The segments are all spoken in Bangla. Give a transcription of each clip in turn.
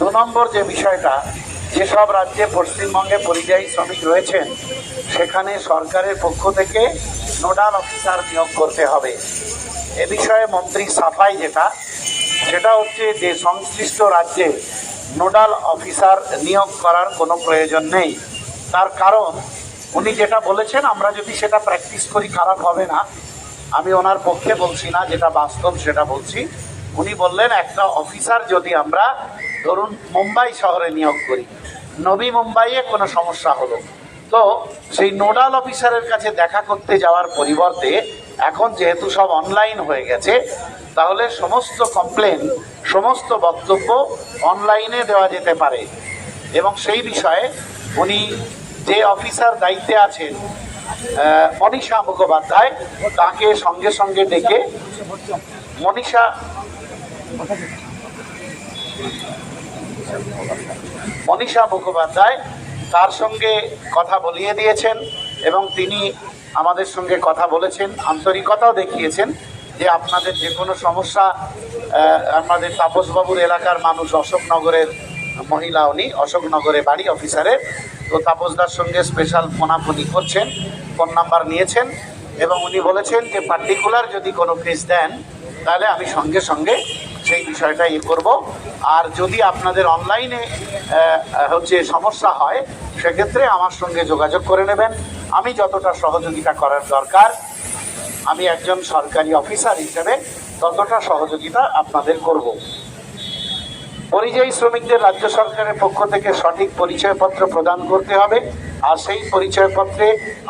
দু নম্বর যে বিষয়টা যেসব রাজ্যে পশ্চিমবঙ্গে পরিযায়ী শ্রমিক রয়েছেন, সেখানে সরকারের পক্ষ থেকে নোডাল অফিসার নিয়োগ করতে হবে। এ বিষয়ে মন্ত্রী সাফাই যেটা, সেটা হচ্ছে যে সংশ্লিষ্ট রাজ্যে নোডাল অফিসার নিয়োগ করার কোনো প্রয়োজন নেই। তার কারণ, উনি যেটা বলেছেন, আমরা যদি সেটা প্র্যাকটিস করি, খারাপ হবে না। আমি ওনার পক্ষে বলছি না যেটা বাস্তব সেটা বলছি। উনি বললেন, একটা অফিসার যদি আমরা ধরুন, মুম্বাই শহরে নিয়োগ করি। নবী মুম্বাইয়ে কোনো সমস্যা হলো। তো সেই নোডাল অফিসারের কাছে দেখা করতে যাওয়ার পরিবর্তে এখন যেহেতু সব অনলাইন হয়ে গেছে, তাহলে সমস্ত কমপ্লেন, সমস্ত বক্তব্য অনলাইনে দেওয়া যেতে পারে। এবং সেই বিষয়ে উনি যে অফিসার দায়িত্বে আছেন মনীষা মুখোপাধ্যায়, তাকে সঙ্গে সঙ্গে ডেকে মনীষা মনীষা মুখোপাধ্যায় তার সঙ্গে কথা বলিয়ে দিয়েছেন এবং তিনি আমাদের সঙ্গে কথা বলেছেন, আন্তরিকতাও দেখিয়েছেন যে আপনাদের যে কোনো সমস্যা আমাদের তাপসবাবুর এলাকার মানুষ অশোকনগরের মহিলা, উনি অশোকনগরে বাড়ি অফিসারের। তো তাপসদার সঙ্গে স্পেশাল ফোনাফোনি করছেন ফোন নাম্বার নিয়েছেন এবং উনি বলেছেন যে পার্টিকুলার যদি কোনো কেস দেন, তাহলে আমি সঙ্গে সঙ্গে সেই বিষয়টা ইয়ে করব। আর যদি আপনাদের অনলাইনে হচ্ছে সমস্যা হয়, সেক্ষেত্রে আমার সঙ্গে যোগাযোগ করে নেবেন। আমি যতটা সহযোগিতা করার দরকার, আমি একজন সরকারি অফিসার হিসেবে ততটা সহযোগিতা আপনাদের করব। পরিযায়ী শ্রমিকদের রাজ্য সরকারের পক্ষ থেকে সঠিক পরিচয়পত্র প্রদান করতে হবে। আর সেই পরিচয়পত্রে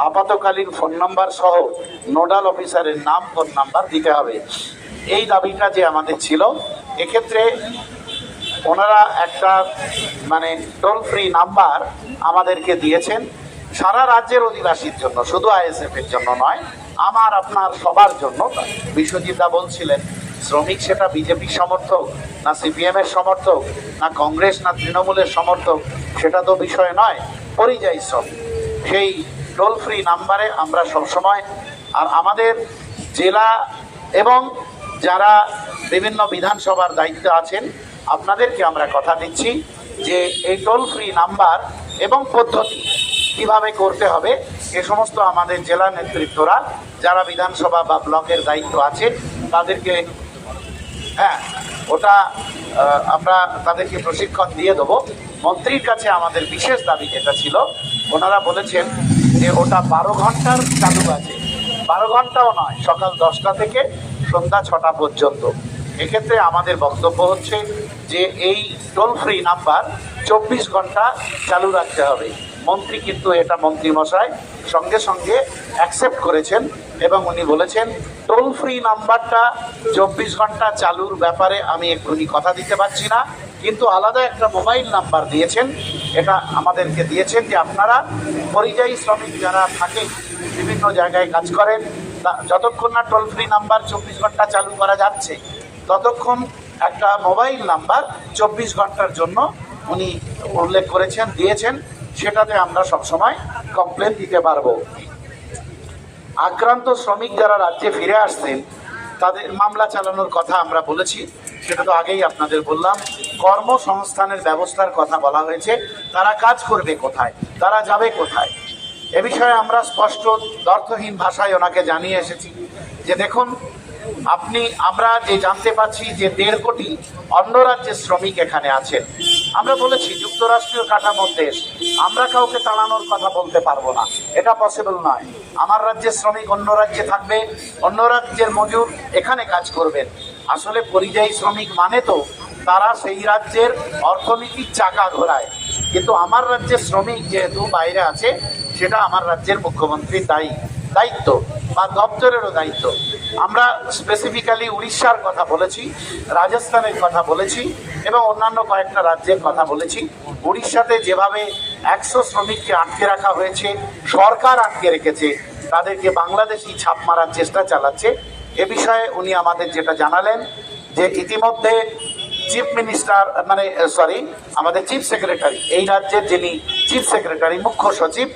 আপাতকালীন ফোন নাম্বার সহ নোডাল অফিসারের নাম ফোন নাম্বার দিতে হবে। এই দাবিটা যে আমাদের ছিল, এক্ষেত্রে ওনারা একটা মানে টোল ফ্রি নাম্বার আমাদেরকে দিয়েছেন সারা রাজ্যের অধিবাসীর জন্য, শুধু আইএসএফ এর জন্য নয়, আমার, আপনার সবার জন্য। বিশ্বজিৎদা বলছিলেন, শ্রমিক সেটা বিজেপির সমর্থক, না সিপিএম এর সমর্থক, না কংগ্রেস, না তৃণমূলের সমর্থক, সেটা তো বিষয় নয়, পরিযায়ী শ্রমিক সেই টোল ফ্রি নাম্বারে আমরা সবসময়, আর আমাদের জেলা এবং যারা বিভিন্ন বিধানসভার দায়িত্ব আছেন, আপনাদেরকে আমরা কথা দিচ্ছি যে এই টোল ফ্রি নাম্বার এবং পদ্ধতি কীভাবে করতে হবে, এ সমস্ত আমাদের জেলা নেতৃত্বরা যারা বিধানসভা বা ব্লকের দায়িত্ব আছে তাদেরকে হ্যাঁ ওটা আমরা তাদেরকে প্রশিক্ষণ দিয়ে দেবো। মন্ত্রীর কাছে আমাদের বিশেষ দাবি যেটা ছিল, ওনারা বলেছেন যে ওটা বারো ঘণ্টার চালু আছে। বারো ঘন্টাও নয়, সকাল দশটা থেকে সন্ধ্যা ছটা পর্যন্ত। এক্ষেত্রে আমাদের বক্তব্য হচ্ছে যে এই টোল ফ্রি নাম্বার চব্বিশ ঘণ্টা চালু রাখতে হবে। মন্ত্রী কিন্তু এটা মন্ত্রী মশাই সঙ্গে সঙ্গে অ্যাকসেপ্ট করেছেন এবং উনি বলেছেন টোল ফ্রি নাম্বারটা চব্বিশ ঘণ্টা চালুর ব্যাপারে আমি এক্ষুনি কথা দিতে পারছি না। কিন্তু আলাদা একটা মোবাইল নাম্বার দিয়েছেন। এটা আমাদেরকে দিয়েছেন যে আপনারা পরিযায়ী শ্রমিক যারা থাকেন বিভিন্ন জায়গায় কাজ করেন যতক্ষণ না টোল ফ্রি নাম্বার চব্বিশ ঘণ্টা চালু করা যাচ্ছে, ততক্ষণ একটা মোবাইল নাম্বার চব্বিশ ঘণ্টার জন্য উনি উল্লেখ করেছেন, দিয়েছেন, সেটাতে আমরা সবসময় কমপ্লেন দিতে পারব। আক্রান্ত শ্রমিক যারা রাজ্যে ফিরে আসছেন, তাদের মামলা চালানোর কথা আমরা বলেছি, সেটা তো আগেই আপনাদের বললাম। কর্মসংস্থানের ব্যবস্থার কথা বলা হয়েছে, তারা কাজ করবে কোথায়, তারা যাবে কোথায়? এ বিষয়ে আমরা স্পষ্ট অর্থহীন ভাষায় ওনাকে জানিয়ে এসেছি যে দেখুন, আপনি, আমরা যে জানতে পাচ্ছি যে দেড় কোটি অন্য রাজ্যের শ্রমিক এখানে আছেন। আমরা বলেছি, যুক্তরাষ্ট্রীয় কাঠামোর দেশ, আমরা কাউকে তাড়ানোর কথা বলতে পারব না। এটা পসিবল নয়। আমার রাজ্যের শ্রমিক অন্য রাজ্যে থাকবে, অন্য রাজ্যের মজুর এখানে কাজ করবেন। আসলে পরিযায়ী শ্রমিক মানে তো তারা সেই রাজ্যের অর্থনীতির চাকা ঘোরায়। কিন্তু আমার রাজ্যের শ্রমিক যেহেতু বাইরে আছে সেটা আমার রাজ্যের মুখ্যমন্ত্রীর দায়ী। দায়িত্ব বা দপ্তরেরও দায়িত্ব। আমরা স্পেসিফিক্যালি উড়িষ্যার কথা বলেছি, রাজস্থানের কথা বলেছি এবং অন্যান্য কয়েকটা রাজ্যের কথা বলেছি। উড়িষ্যাতে যেভাবে একশো শ্রমিককে আটকে রাখা হয়েছে, সরকার আটকে রেখেছে, তাদেরকে বাংলাদেশি ছাপ মারার চেষ্টা চালাচ্ছে। এ বিষয়ে উনি আমাদের যেটা জানালেন, যে ইতিমধ্যে চিফ মিনিস্টার মানে সরি আমাদের চিফ সেক্রেটারি, এই রাজ্যের যিনি চিফ সেক্রেটারি, মুখ্য সচিব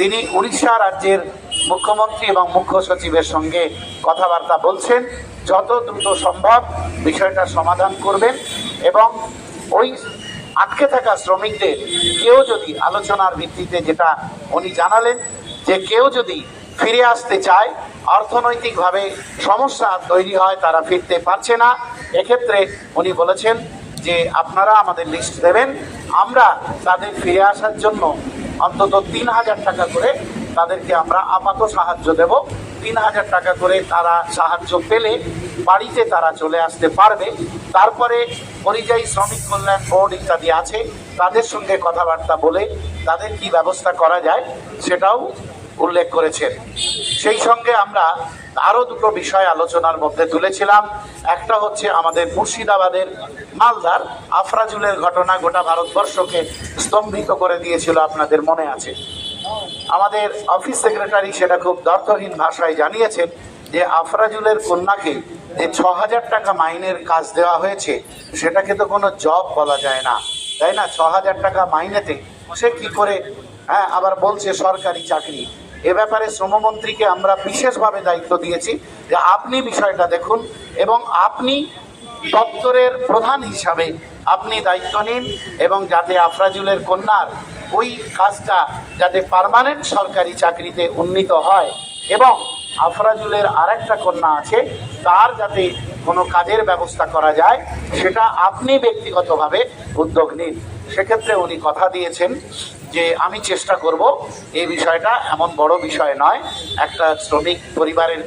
তিনি উড়িষ্যা রাজ্যের মুখ্যমন্ত্রী এবং মুখ্য সচিবের সঙ্গে কথাবার্তা বলছেন। যত দ্রুত সম্ভব বিষয়টা সমাধান করবেন এবং ওই আটকে থাকা শ্রমিকদের কেউ যদি আলোচনার ভিত্তিতে যেটা উনি জানালেন যে কেউ যদি ফিরে আসতে চায়, অর্থনৈতিকভাবে সমস্যা তৈরি হয়, তারা ফিরতে পারছে না। এক্ষেত্রে উনি বলেছেন যে আপনারা আমাদের লিস্ট দেবেন। আমরা তাদের ফিরে আসার জন্য অন্তত তিন হাজার টাকা করে তাদেরকে আমরা আপাত সাহায্য দেব। তিন হাজার টাকা করে তারা সাহায্য পেলে বাড়িতে তারা চলে আসতে পারবে। তারপরে পরিযায়ী শ্রমিক কল্যাণ বোর্ড ইত্যাদি আছে, তাদের সঙ্গে কথাবার্তা বলে তাদের কি ব্যবস্থা করা যায় সেটাও উল্লেখ করেছেন। সেই সঙ্গে আমরা আরও দুটো বিষয় আলোচনার মধ্যে তুলেছিলাম। একটা হচ্ছে আমাদের মুর্শিদাবাদের মালদার আফরাজুলের ঘটনা গোটা ভারতবর্ষকে স্তম্ভিত করে দিয়েছিল আপনাদের মনে আছে। আমাদের অফিস সেক্রেটারি সেটা খুব দর্থহীন ভাষায় জানিয়েছেন যে আফরাজুলের কন্যাকে যে ছ হাজার টাকা মাইনের কাজ দেওয়া হয়েছে, সেটাকে তো কোনো জব বলা যায় না। তাই না? ছ হাজার টাকা মাইনেতে সে কি করে হ্যাঁ আবার বলছে সরকারি চাকরি। এ ব্যাপারে শ্রমমন্ত্রীকে আমরা বিশেষভাবে দায়িত্ব দিয়েছি যে আপনি বিষয়টা দেখুন এবং আপনি দপ্তরের প্রধান হিসাবে আপনি দায়িত্ব নিন এবং যাতে আফরাজুলের কন্যার ওই কাজটা যাতে পার্মানেন্ট সরকারি চাকরিতে উন্নীত হয় এবং আফরাজুলের আরেকটা কন্যা আছে, তার যাতে কোনো কাজের ব্যবস্থা করা যায়, সেটা আপনি ব্যক্তিগতভাবে উদ্যোগ নিন। সেক্ষেত্রে উনি কথা দিয়েছেন যে আমি চেষ্টা করব এই বিষয়টা এমন বড় বিষয় নয়। একটা শ্রমিক পরিবারের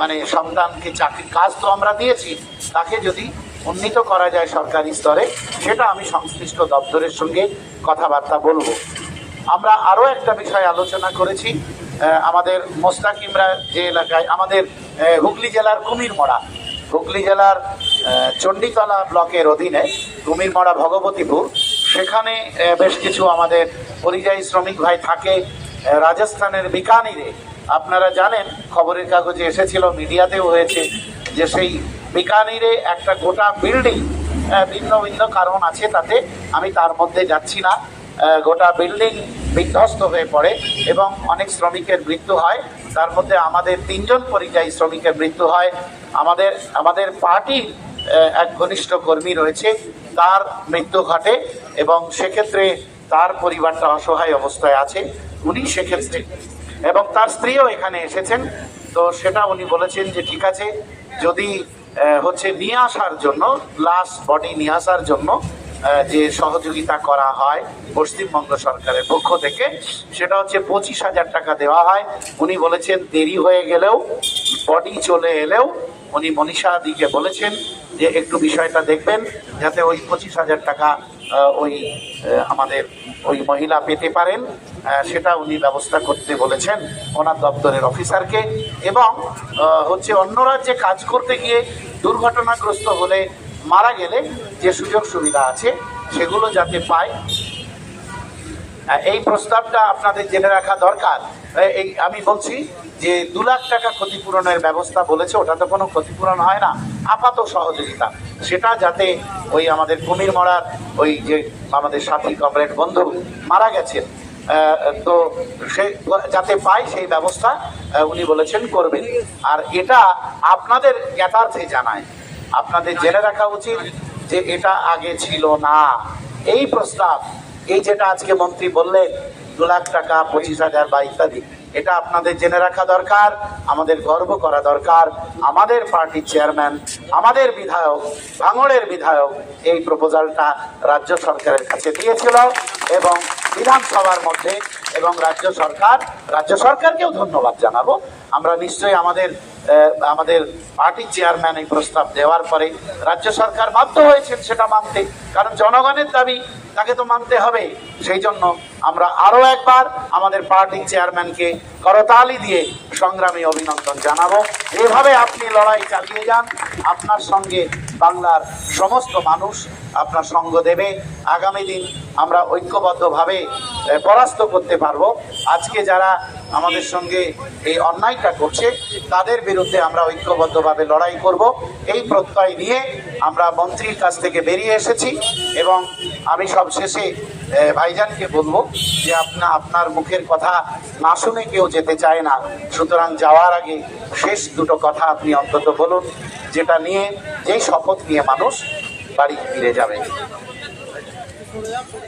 মানে সন্তানকে চাকরি কাজ তো আমরা দিয়েছি, তাকে যদি উন্নীত করা যায় সরকারি স্তরে, সেটা আমি সংশ্লিষ্ট দপ্তরের সঙ্গে কথাবার্তা বলব। আমরা আরও একটা বিষয় আলোচনা করেছি আমাদের মোস্তাকিমরা যে এলাকায়, আমাদের হুগলি জেলার কুমিরমড়া। হুগলি জেলার চণ্ডীতলা ব্লকের অধীনে কুমিরমড়া ভগবতীপুর সেখানে বেশ কিছু আমাদের পরিযায়ী শ্রমিক ভাই থাকে রাজস্থানের বিকানিরে। আপনারা জানেন, খবরের কাগজে এসেছিল, মিডিয়াতেও হয়েছে, যে সেই বিকানিরে একটা গোটা বিল্ডিং ভিন্ন ভিন্ন কারণ আছে তাতে, আমি তার মধ্যে যাচ্ছি না। গোটা বিল্ডিং বিধ্বস্ত হয়ে পড়ে এবং অনেক শ্রমিকের মৃত্যু হয়। তার মধ্যে আমাদের তিনজন পরিযায়ী শ্রমিকের মৃত্যু হয়। আমাদের আমাদের পার্টির এক ঘনিষ্ঠ কর্মী রয়েছে, তার মৃত্যু ঘটে এবং সেক্ষেত্রে তার পরিবারটা অসহায় অবস্থায় আছে, উনি সেক্ষেত্রে। এবং তার স্ত্রীও এখানে এসেছেন, তো সেটা উনি বলেছেন যে ঠিক আছে, যদি হচ্ছে নিয়ে আসার জন্য লাশ বডি নিয়ে আসার জন্য যে সহযোগিতা করা হয় পশ্চিমবঙ্গ সরকারের পক্ষ থেকে, সেটা হচ্ছে পঁচিশ হাজার টাকা দেওয়া হয়। উনি বলেছেন দেরি হয়ে গেলেও বডি চলে এলেও, উনি মনীষা দিকে বলেছেন যে একটু বিষয়টা দেখবেন, যাতে ওই পঁচিশ হাজার টাকা ওই আমাদের ওই মহিলা পেতে পারেন। সেটা উনি ব্যবস্থা করতে বলেছেন ওনার দপ্তরের অফিসারকে। এবং হচ্ছে অন্য রাজ্যে কাজ করতে গিয়ে দুর্ঘটনাগ্রস্ত হলে মারা গেলে যে সুযোগ সুবিধা আছে, সেগুলো যাতে পায়। এই প্রস্তাবটা আপনাদের জেনে রাখা দরকার। এই আমি বলছি যে দু লাখ টাকা ক্ষতিপূরণের ব্যবস্থা বলেছে, ওটা তো কোনো ক্ষতিপূরণ হয় না, আপাত সহযোগিতা। সেটা যাতে ওই আমাদের কুমির মরার ওই যে আমাদের সাথী কমরেড বন্ধু মারা গেছেন তো সে যাতে পায় সেই ব্যবস্থা উনি বলেছেন করবেন। আর এটা আপনাদের জ্ঞাতার্থে জানায়। আপনাদের জেনে রাখা উচিত যে এটা আগে ছিল না। এই প্রস্তাব, এই যেটা আজকে মন্ত্রী বললেন দু লাখ টাকা, পঁচিশ হাজার বা ইত্যাদি। এটা আপনাদের জেনে রাখা দরকার, আমাদের গর্ব করা দরকার। আমাদের পার্টির চেয়ারম্যান, আমাদের বিধায়ক, ভাঙড়ের বিধায়ক এই প্রপোজালটা রাজ্য সরকারের কাছে দিয়েছিল এবং বিধানসভার মধ্যে এবং রাজ্য সরকার, রাজ্য সরকারকেও ধন্যবাদ জানাব। আমরা নিশ্চয়ই আমাদের আমাদের পার্টির চেয়ারম্যান এই প্রস্তাব দেওয়ার পরে রাজ্য সরকার বাধ্য হয়েছেন সেটা মানতে। কারণ জনগণের দাবি, তাকে তো মানতে হবে। সেই জন্য আমরা আরও একবার আমাদের পার্টির চেয়ারম্যানকে করতালি দিয়ে সংগ্রামী অভিনন্দন জানাব। এভাবে আপনি লড়াই চালিয়ে যান। আপনার সঙ্গে বাংলার সমস্ত মানুষ আপনার সঙ্গ দেবে। আগামী দিন আমরা ঐক্যবদ্ধভাবে পরাস্ত করতে পারব। আজকে যারা আমাদের সঙ্গে এই অন্যায়টা করছে, তাদের বিরুদ্ধে আমরা ঐক্যবদ্ধভাবে লড়াই করব। এই প্রত্যয় নিয়ে আমরা মন্ত্রীর কাছ থেকে বেরিয়ে এসেছি এবং আমি সব শেষে ভাইজানকে বলব যে আপনা, আপনার মুখের কথা না শুনে কেউ যেতে চায় না। সুতরাং যাওয়ার আগে শেষ দুটো কথা আপনি অন্তত বলুন। যেটা নিয়ে যেই শপথ নিয়ে মানুষ বাড়ি ফিরে যাবে।